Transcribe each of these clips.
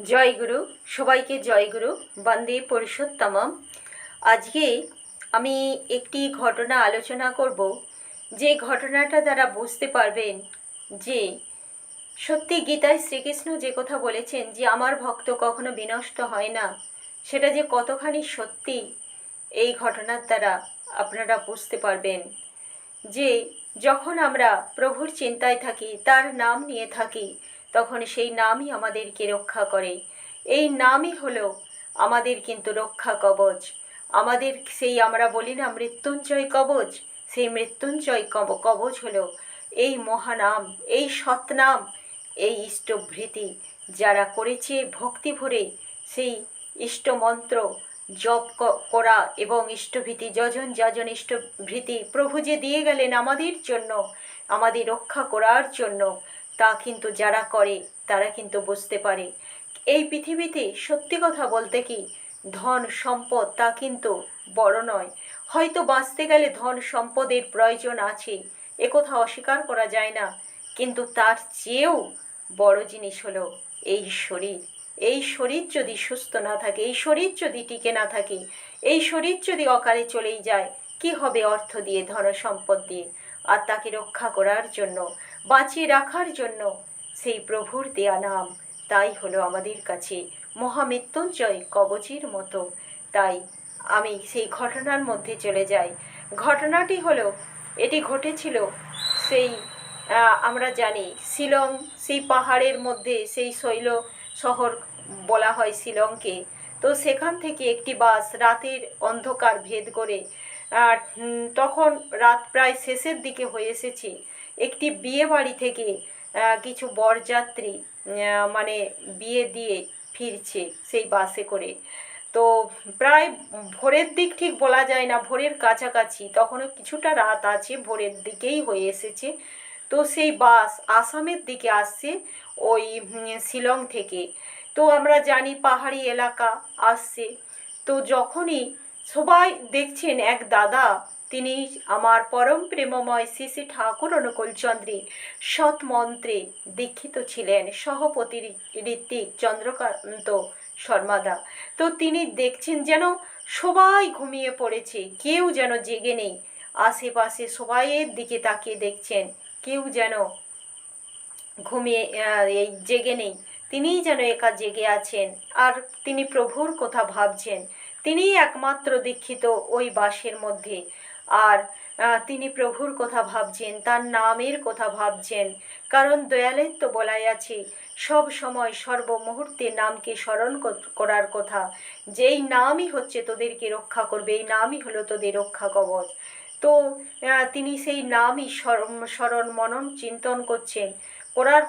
জয় গুরু, সবাইকে জয় গুরু, বন্দে পুরুষোত্তমম। আজকে আমি একটি ঘটনা আলোচনা করব, যে ঘটনাটা দ্বারা বুঝতে পারবেন যে সত্যি গীতায় শ্রীকৃষ্ণ যে কথা বলেছেন যে আমার ভক্ত কখনো বিনষ্ট হয় না, সেটা যে কতখানি সত্যি, এই ঘটনার দ্বারা আপনারা বুঝতে পারবেন যে যখন আমরা প্রভুর চিন্তায় থাকি, তার নাম নিয়ে থাকি তখন সেই নামই আমাদেরকে রক্ষা করে। এই নামই হলো আমাদের কিন্তু রক্ষা কবচ। আমাদের সেই আমরা বলি না মৃত্যুঞ্জয় কবচ, সেই মৃত্যুঞ্জয় কব কবচ হলো এই মহানাম, এই সৎনাম, এই ইষ্টভৃতি যারা করেছে ভক্তি ভরে সেই ইষ্টমন্ত্র জপ করা এবং ইষ্টভীতি যজন যাজন ইষ্টভৃতি প্রভু যে দিয়ে গেলেন আমাদের জন্য, আমাদের রক্ষা করার জন্য তা কিন্তু যারা করে, তারা কিন্তু বুঝতে পারে। এই পৃথিবীতে সত্যি কথা বলতে কি, ধন, সম্পদ তা কিন্তু বড় নয়। হয়তো বাঁচতে গেলে ধন, সম্পদের প্রয়োজন আছে একথা অস্বীকার করা যায় না, কিন্তু তার চেয়েও বড় জিনিস হলো এই শরীর। এই শরীর যদি সুস্থ না থাকে, এই শরীর যদি টিকে না থাকে, এই শরীর যদি অকালে চলেই যায়, কি হবে অর্থ দিয়ে, ধন, সম্পদ দিয়ে? আর তাকে রক্ষা করার জন্য বাঁচিয়ে রাখার জন্য সেই প্রভুর দেয়া নাম। তাই হলো আমাদের কাছে মহামৃত্যুঞ্জয় কবচের মতো। তাই আমি সেই ঘটনার মধ্যে চলে যাই। ঘটনাটি হলো, এটি ঘটেছিল সেই আমরা জানি, শিলং, সেই পাহাড়ের মধ্যে সেই শৈল শহর বলা হয় শিলংকে। তো সেখান থেকে একটি বাস রাতের অন্ধকার ভেদ করে তখন রাত প্রায় শেষের দিকে হয়ে এসেছে। একটি বিয়ে বাড়ি থেকে কিছু বরযাত্রী মানে বিয়ে দিয়ে ফিরছে সেই বাসে করে। তো প্রায় ভোরের দিক ঠিক বলা যায় না, ভোরের কাছাকাছি। তখনও কিছুটা রাত আছে, ভোরের দিকেই হয়ে এসেছে। তো সেই বাস আসামের দিকে আসছে ওই শিলং থেকে। তো আমরা জানি পাহাড়ি এলাকা আসছে। তো যখনই সবাই দেখছেন এক দাদা তিনি আমার পরম প্রেমময় শ্রী ঠাকুর অনুকূলচন্দ্রী সৎ মন্ত্রে দীক্ষিত ছিলেন, সহপতি ঋত্বিক চন্দ্রকান্ত শর্মাদা। তো তিনি দেখছেন যেন সবাই ঘুমিয়ে পড়েছে, কেউ যেন জেগে নেই। আশেপাশে সবাইয়ের দিকে তাকিয়ে দেখছেন, কেউ যেন ঘুমিয়ে এই জেগে নেই। তিনিই যেন একা জেগে আছেন, আর তিনি প্রভুর কথা ভাবছেন। তিনিই একমাত্র দীক্ষিত ওই বাসের মধ্যে। আর তিনি প্রভুর কথা ভাবছেন, তার নামের কথা ভাবছেন। কারণ দয়ালের তো বলাই আছে, সব সময় সর্বমুহূর্তে নামকে স্মরণ কর- করার কথা। যেই নামই হচ্ছে তোদেরকে রক্ষা করবে, এই নামই হলো তোদের রক্ষা কবচ। তো তিনি সেই নামই স্মরণ মনন চিন্তন করছেন। করার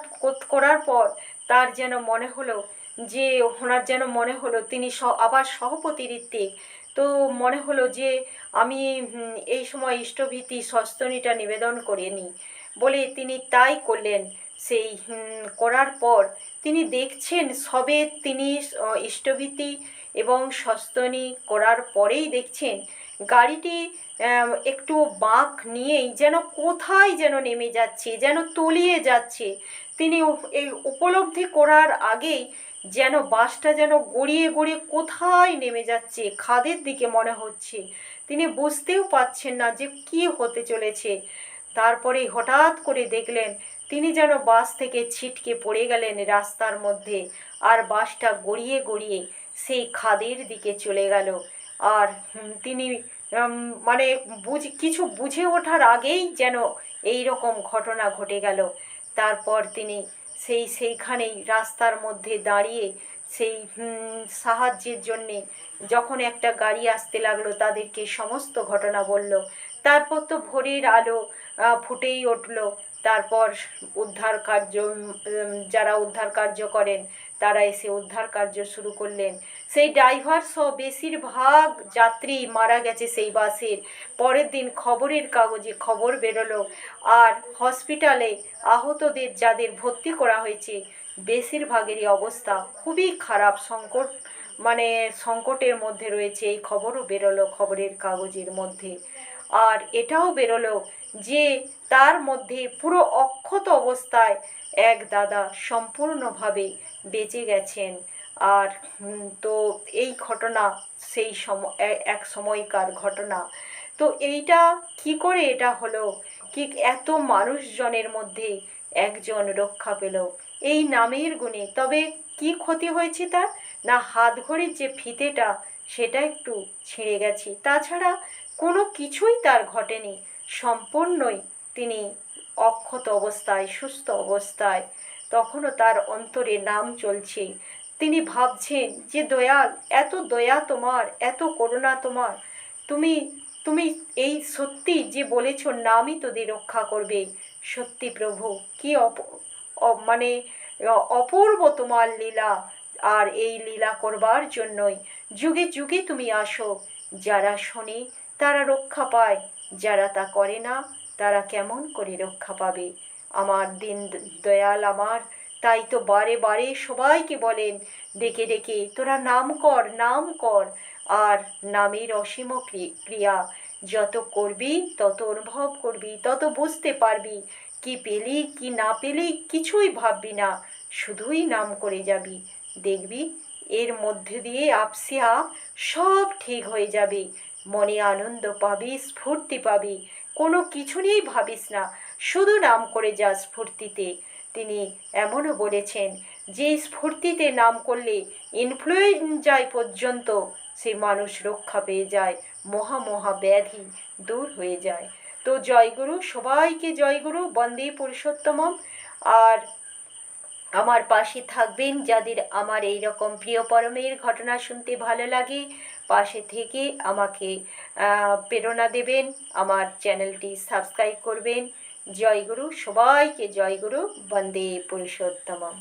করার পর তার যেন মনে হলো যে, ওনার যেন মনে হলো তিনি আবার সহপতি ঋত্বিক। তো মনে হলো যে আমি এই সময় ইষ্টভীতি সস্তনীটা নিবেদন করে নিই বলে তিনি তাই করলেন। সেই করার পর তিনি দেখছেন সবে তিনি ইষ্টভীতি এবং সস্তনী করার পরেই দেখছেন গাড়িটি একটু বাঁক নিয়েই যেন কোথায় যেন নেমে যাচ্ছে, যেন তলিয়ে যাচ্ছে। তিনি এই উপলব্ধি করার আগেই যেন বাসটা যেন গড়িয়ে গড়িয়ে কোথায় নেমে যাচ্ছে, খাদের দিকে মনে হচ্ছে। তিনি বুঝতেও পাচ্ছেন না যে কি হতে চলেছে। তারপরে হঠাৎ করে দেখলেন, তিনি যেন বাস থেকে ছিটকে পড়ে গেলেন রাস্তার মধ্যে আর বাসটা গড়িয়ে গড়িয়ে সেই খাদের দিকে চলে গেল। আর তিনি মানে বুঝ, কিছু বুঝে ওঠার আগেই যেন এই রকম ঘটনা ঘটে গেল। তারপর তিনি সেই সেইখানেই রাস্তার মধ্যে দাঁড়িয়ে সেই সাহায্যের জন্যে যখন একটা গাড়ি আসতে লাগল, তাদেরকে সমস্ত ঘটনা বলল। তারপর তো ভোরের আলো ফুটেই উঠল। তারপর উদ্ধার কার্য যারা উদ্ধার কার্য করেন, তারা এসে উদ্ধার কার্য শুরু করলেন। সেই ড্রাইভার সহ বেশিরভাগ যাত্রী মারা গেছে সেই বাসের পরের দিন খবরের কাগজে খবর বেরোলো আর হসপিটালে আহতদের যাদের ভর্তি করা হয়েছে, বেশিরভাগেরই অবস্থা খুবই খারাপ সংকট মানে সংকটের মধ্যে রয়েছে এই খবরও বেরোলো খবরের কাগজের মধ্যে। আর এটাও বেরোলো যে তার মধ্যে পুরো অক্ষত অবস্থায় এক দাদা সম্পূর্ণভাবে বেঁচে গেছেন। আর তো এই ঘটনা, সেই সময় এক সময়কার ঘটনা। তো এইটা কি করে এটা হলো? কি এত মানুষজনের মধ্যে একজন রক্ষা পেল? এই নামের গুণে। তবে কি ক্ষতি হয়েছে তার? না হাত ঘড়ির যে ফিতেটা, সেটা একটু ছিঁড়ে গেছে। তাছাড়া কোনো কিছুই তার ঘটেনি। সম্পূর্ণই তিনি অক্ষত অবস্থায়, সুস্থ অবস্থায়। তখনও তার অন্তরে নাম চলছে তিনি ভাবছেন যে দয়াল, এত দয়া তোমার, এত করুণা তোমার। তুমি তুমি এই সত্যি যে বলেছ নামই তোদের রক্ষা করবে। সত্যি প্রভু, কি অপ মানে অপূর্ব তোমার লীলা আর এই লীলা করবার জন্যই। যুগে যুগে তুমি আসো। যারা শোনে, তারা রক্ষা পায়। যারা তা করে না, তারা কেমন করে রক্ষা পাবে? আমার দিন দয়াল আমার তাই তো বারে বারে সবাইকে বলেন, ডেকে ডেকে, তোরা নাম কর নাম কর। আর নামের অসীম ক্রি- ক্রিয়া, যত করবি, তত অনুভব করবি, তত বুঝতে পারবি, কি পেলি, কি না পেলি, কিছুই ভাববি না, শুধুই নাম করে যাবি। দেখবি, এর মধ্যে দিয়ে আপসিয়া সব ঠিক হয়ে যাবে, মনে আনন্দ পাবি, স্ফূর্তি পাবি, কোনো কিছু নিয়েই ভাবিস না, শুধু নাম করে যা স্ফূর্তিতে। তিনি এমনও বলেছেন, যে স্ফূর্তিতে নাম করলে ইনফ্লুয়েঞ্জায় পর্যন্ত সে মানুষ রক্ষা পেয়ে যায়, মহা মহা ব্যাধি দূর হয়ে যায়। তো জয়গুরু, সবাইকে জয়গুরু, বন্দে পুরুষোত্তমম। আর আমার পাশে থাকবেন যাদের আমার এই রকম প্রিয় পরমের ঘটনা শুনতে ভালো লাগে, পাশে থেকে আমাকে প্রেরণা দেবেন, আমার চ্যানেলটি সাবস্ক্রাইব করবেন। জয়গুরু সবাইকে জয়গুরু বন্দে পুরুষোত্তমম।